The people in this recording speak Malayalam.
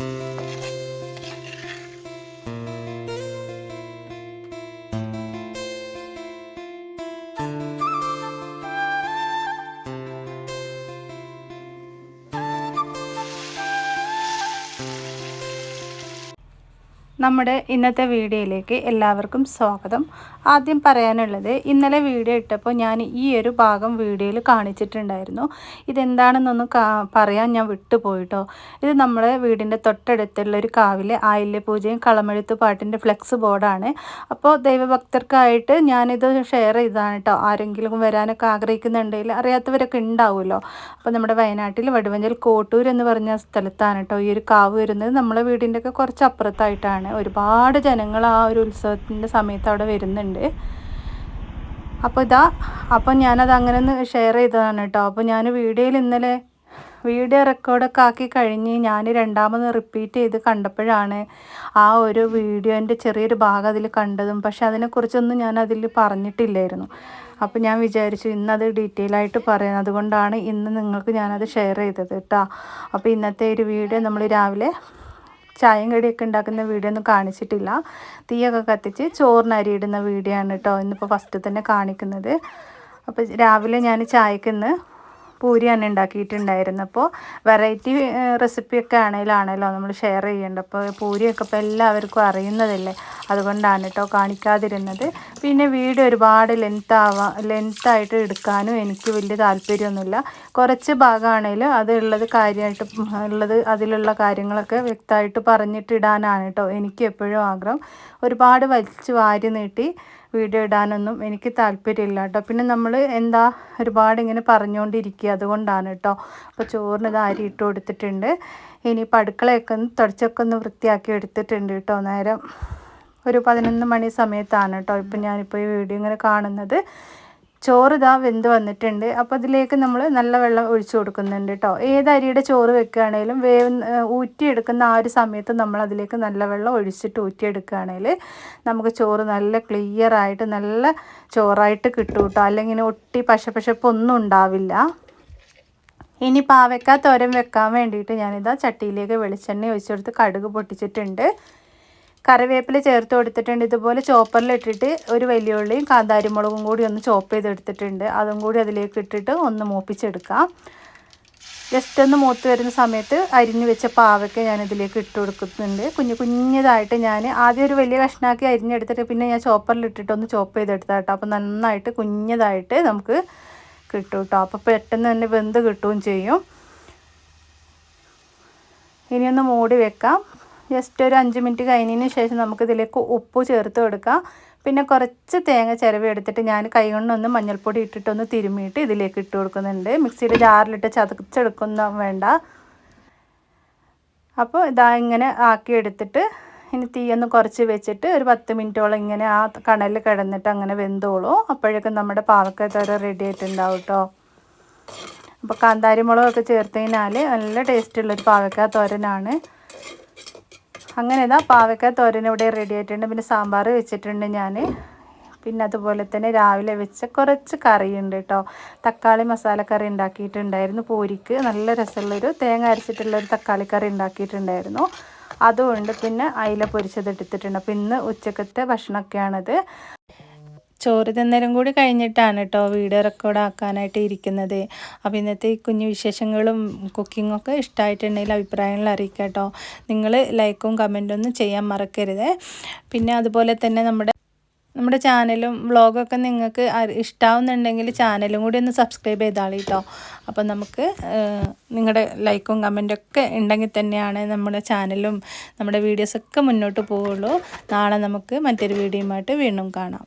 Thank you. നമ്മുടെ ഇന്നത്തെ വീഡിയോയിലേക്ക് എല്ലാവർക്കും സ്വാഗതം. ആദ്യം പറയാനുള്ളത് ഇന്നലെ വീഡിയോ ഇട്ടപ്പോൾ ഞാൻ ഈ ഒരു ഭാഗം വീഡിയോയിൽ കാണിച്ചിട്ടുണ്ടായിരുന്നു. ഇതെന്താണെന്നൊന്ന് പറയാൻ ഞാൻ വിട്ടുപോയിട്ടോ. ഇത് നമ്മുടെ വീടിന്റെ തൊട്ടടുത്തുള്ള ഒരു കാവിലെ ആയില്യ പൂജയും കളമെഴുത്ത് പാട്ടിന്റെ ഫ്ലെക്സ് ബോർഡാണ്. അപ്പോൾ ദൈവഭക്തർക്കായിട്ട് ഞാനിത് ഷെയർ ചെയ്താണ് കേട്ടോ. ആരെങ്കിലും വരാനൊക്കെ ആഗ്രഹിക്കുന്നുണ്ടെങ്കിൽ അറിയാത്തവരൊക്കെ ഉണ്ടാവുമല്ലോ. അപ്പോൾ നമ്മുടെ വയനാട്ടിൽ വടുവഞ്ചൽ കോട്ടൂർ എന്ന് പറഞ്ഞ സ്ഥലത്താണ് കേട്ടോ ഈ ഒരു കാവ് വരുന്നത്. നമ്മളെ വീടിന്റെയൊക്കെ കുറച്ച് അപ്പുറത്തായിട്ടാണ് ഒരുപാട് ജനങ്ങൾ ആ ഒരു ഉത്സവത്തിന്റെ സമയത്ത് അവിടെ വരുന്നുണ്ട്. അപ്പോൾ ഇതാ അപ്പോൾ ഞാനത് അങ്ങനെ ഒന്ന് ഷെയർ ചെയ്തതാണ് കേട്ടോ അപ്പോൾ ഞാൻ വീഡിയോയിൽ ഇന്നലെ വീഡിയോ റെക്കോർഡൊക്കെ ആക്കി കഴിഞ്ഞ് ഞാൻ രണ്ടാമത് റിപ്പീറ്റ് ചെയ്ത് കണ്ടപ്പോഴാണ് ആ ഒരു വീഡിയോന്റെ ചെറിയൊരു ഭാഗം അതിൽ കണ്ടതും. പക്ഷെ അതിനെക്കുറിച്ചൊന്നും ഞാൻ അതിൽ പറഞ്ഞിട്ടില്ലായിരുന്നു. അപ്പോൾ ഞാൻ വിചാരിച്ചു ഇന്നത് ഡീറ്റെയിൽ ആയിട്ട് പറയാം അതുകൊണ്ടാണ് ഇന്ന് നിങ്ങൾക്ക് ഞാനത് ഷെയർ ചെയ്തത് കേട്ടോ അപ്പോൾ ഇന്നത്തെ ഒരു വീഡിയോ നമ്മൾ രാവിലെ ചായയും കടിയൊക്കെ ഉണ്ടാക്കുന്ന വീഡിയോ ഒന്നും കാണിച്ചിട്ടില്ല. തീയൊക്കെ കത്തിച്ച് ചോറിന് ഇടുന്ന വീഡിയോ ആണ് കേട്ടോ ഇന്നിപ്പോൾ ഫസ്റ്റ് തന്നെ കാണിക്കുന്നത്. അപ്പോൾ രാവിലെ ഞാൻ ചായക്ക് ഇന്ന് പൂരിയാണ് ഉണ്ടാക്കിയിട്ടുണ്ടായിരുന്നത് അപ്പോൾ വെറൈറ്റി റെസിപ്പിയൊക്കെ ആണെങ്കിലാണല്ലോ നമ്മൾ ഷെയർ ചെയ്യേണ്ടത്. അപ്പോൾ പൂരിയൊക്കെ ഇപ്പോൾ എല്ലാവർക്കും അറിയുന്നതല്ലേ? അതുകൊണ്ടാണ് കേട്ടോ കാണിക്കാതിരുന്നത്. പിന്നെ വീട് ഒരുപാട് ലെങ്ത് ആവാ ലെങ്ത്തായിട്ട് എടുക്കാനും എനിക്ക് വലിയ താല്പര്യമൊന്നുമില്ല. കുറച്ച് ഭാഗമാണെങ്കിലും അതുള്ളത് കാര്യമായിട്ട് ഉള്ളത് അതിലുള്ള കാര്യങ്ങളൊക്കെ വ്യക്തമായിട്ട് പറഞ്ഞിട്ട് ഇടാനാണ് കേട്ടോ എനിക്ക് എപ്പോഴും ആഗ്രഹം. ഒരുപാട് വലിച്ചു വാരി നീട്ടി വീഡിയോ ഇടാനൊന്നും എനിക്ക് താല്പര്യമില്ല കേട്ടോ പിന്നെ നമ്മൾ എന്താ ഒരുപാട് ഇങ്ങനെ പറഞ്ഞുകൊണ്ടിരിക്കുക അതുകൊണ്ടാണ് കേട്ടോ അപ്പോൾ ചോറിന് ഇത് ഇട്ട് കൊടുത്തിട്ടുണ്ട്. ഇനി അടുക്കളയൊക്കെ ഒന്ന് തുടച്ചൊക്കെ ഒന്ന് വൃത്തിയാക്കി എടുത്തിട്ടുണ്ട് കേട്ടോ നേരം. ഒരു പതിനൊന്ന് മണി സമയത്താണ് കേട്ടോ. ഇപ്പം ഞാനിപ്പോൾ ഈ വീഡിയോ ഇങ്ങനെ കാണുന്നത്. ചോറ് ഇതാ വെന്ത് വന്നിട്ടുണ്ട്. അപ്പോൾ അതിലേക്ക് നമ്മൾ നല്ല വെള്ളം ഒഴിച്ചു കൊടുക്കുന്നുണ്ട് കേട്ടോ. ഏത് അരിയുടെ ചോറ് വെക്കുകയാണെങ്കിലും വേവ് ഊറ്റിയെടുക്കുന്ന ആ ഒരു സമയത്ത് നമ്മൾ അതിലേക്ക് നല്ല വെള്ളം ഒഴിച്ചിട്ട് ഊറ്റിയെടുക്കുകയാണെങ്കിൽ നമുക്ക് ചോറ് നല്ല ക്ലിയർ ആയിട്ട് നല്ല ചോറായിട്ട് കിട്ടും കേട്ടോ. അല്ലെങ്കിൽ ഒട്ടി പശ പശപ്പൊന്നും ഉണ്ടാവില്ല. ഇനി പാവയ്ക്ക വെക്കാൻ വേണ്ടിയിട്ട് ഞാനിതാ ചട്ടിയിലേക്ക് വെളിച്ചെണ്ണ ഒഴിച്ചെടുത്ത് കടുക് പൊട്ടിച്ചിട്ടുണ്ട്. കറിവേപ്പില ചേർത്ത് കൊടുത്തിട്ടുണ്ട്. ഇതുപോലെ ചോപ്പറിലിട്ടിട്ട് ഒരു വലിയ ഉള്ളിയും കാന്താരിമുളകും കൂടി ഒന്ന് ചോപ്പ് ചെയ്തെടുത്തിട്ടുണ്ട് അതും കൂടി അതിലേക്ക് ഇട്ടിട്ട് ഒന്ന് മൂപ്പിച്ചെടുക്കാം. ജസ്റ്റ് ഒന്ന് മൂത്ത് വരുന്ന സമയത്ത് അരിഞ്ഞു വെച്ച പാവയ്ക്ക ഞാൻ ഇതിലേക്ക് ഇട്ട് കൊടുക്കുന്നുണ്ട്. കുഞ്ഞു കുഞ്ഞതായിട്ട് ഞാൻ ആദ്യം ഒരു വലിയ കഷ്ണാക്കി അരിഞ്ഞെടുത്തിട്ട് പിന്നെ ഞാൻ ചോപ്പറിൽ ഇട്ടിട്ട് ഒന്ന് ചോപ്പ് ചെയ്തെടുത്താട്ടോ അപ്പോൾ നന്നായിട്ട് കുഞ്ഞതായിട്ട് നമുക്ക് കിട്ടും കേട്ടോ. അപ്പോൾ പെട്ടെന്ന് തന്നെ വെന്ത് കിട്ടുകയും ചെയ്യും. ഇനിയൊന്ന് മൂടി വെക്കാം. ജസ്റ്റ് ഒരു അഞ്ച് മിനിറ്റ് കഴിഞ്ഞതിന് ശേഷം നമുക്ക് ഇതിലേക്ക് ഉപ്പ് ചേർത്ത് കൊടുക്കാം. പിന്നെ കുറച്ച് തേങ്ങ ചിരവി എടുത്തിട്ട് ഞാൻ കൈ കൊണ്ടൊന്ന് മഞ്ഞൾപ്പൊടി ഇട്ടിട്ടൊന്ന് തിരുമ്മിയിട്ട് ഇതിലേക്ക് ഇട്ട് കൊടുക്കുന്നുണ്ട്. മിക്സിയുടെ ജാറിലിട്ട് ചതച്ചെടുക്കുന്ന വേണ്ട. അപ്പോൾ ഇതാ ഇങ്ങനെ ആക്കി എടുത്തിട്ട് ഇനി തീയൊന്ന് കുറച്ച് വെച്ചിട്ട് ഒരു പത്ത് മിനിറ്റോളം ഇങ്ങനെ ആ കണലിൽ കിടന്നിട്ട് അങ്ങനെ വെന്തോളൂ. അപ്പോഴേക്കും നമ്മുടെ പാവക്കത്തോര റെഡി ആയിട്ടുണ്ടാവും കേട്ടോ അപ്പോൾ കാന്താരി മുളകൊക്കെ ചേർത്ത് കഴിഞ്ഞാൽ നല്ല ടേസ്റ്റുള്ളൊരു പാവക്ക തോരനാണ്. അങ്ങനെ ഇതാ പാവയ്ക്ക തോരൻ ഇവിടെ റെഡി ആയിട്ടുണ്ട്. പിന്നെ സാമ്പാർ വെച്ചിട്ടുണ്ട് ഞാൻ പിന്നെ അതുപോലെ തന്നെ രാവിലെ വെച്ച കുറച്ച് കറിയുണ്ട് കേട്ടോ തക്കാളി മസാലക്കറി ഉണ്ടാക്കിയിട്ടുണ്ടായിരുന്നു പൂരിക്ക്. നല്ല രസമുള്ളൊരു തേങ്ങ അരച്ചിട്ടുള്ളൊരു തക്കാളി കറി ഉണ്ടാക്കിയിട്ടുണ്ടായിരുന്നു. അതുകൊണ്ട് പിന്നെ അയില പൊരിച്ചത് എടുത്തിട്ടുണ്ട്. അപ്പോൾ ഇന്ന് ഉച്ചക്കത്തെ ഭക്ഷണമൊക്കെയാണിത്. ചോറ് തിന്നലും കൂടി കഴിഞ്ഞിട്ടാണ് കേട്ടോ വീഡിയോ റെക്കോർഡ് ആക്കാനായിട്ട് ഇരിക്കുന്നത്. അപ്പോൾ ഇന്നത്തെ ഈ കുഞ്ഞു വിശേഷങ്ങളും കുക്കിങ്ങൊക്കെ ഇഷ്ടമായിട്ടുണ്ടെങ്കിൽ അഭിപ്രായങ്ങൾ അറിയിക്കുക കേട്ടോ നിങ്ങൾ ലൈക്കും കമന്റും ഒന്നും ചെയ്യാൻ മറക്കരുത്. പിന്നെ അതുപോലെ തന്നെ നമ്മുടെ നമ്മുടെ ചാനലും വ്ളോഗൊക്കെ നിങ്ങൾക്ക് ഇഷ്ടമാവുന്നുണ്ടെങ്കിൽ ചാനലും കൂടി ഒന്ന് സബ്സ്ക്രൈബ് ചെയ്താളി കേട്ടോ അപ്പോൾ നമുക്ക് നിങ്ങളുടെ ലൈക്കും കമന്റൊക്കെ ഉണ്ടെങ്കിൽ തന്നെയാണ് നമ്മുടെ ചാനലും നമ്മുടെ വീഡിയോസൊക്കെ മുന്നോട്ട് പോവുള്ളൂ. നാളെ നമുക്ക് മറ്റൊരു വീഡിയോയുമായിട്ട് വീണ്ടും കാണാം.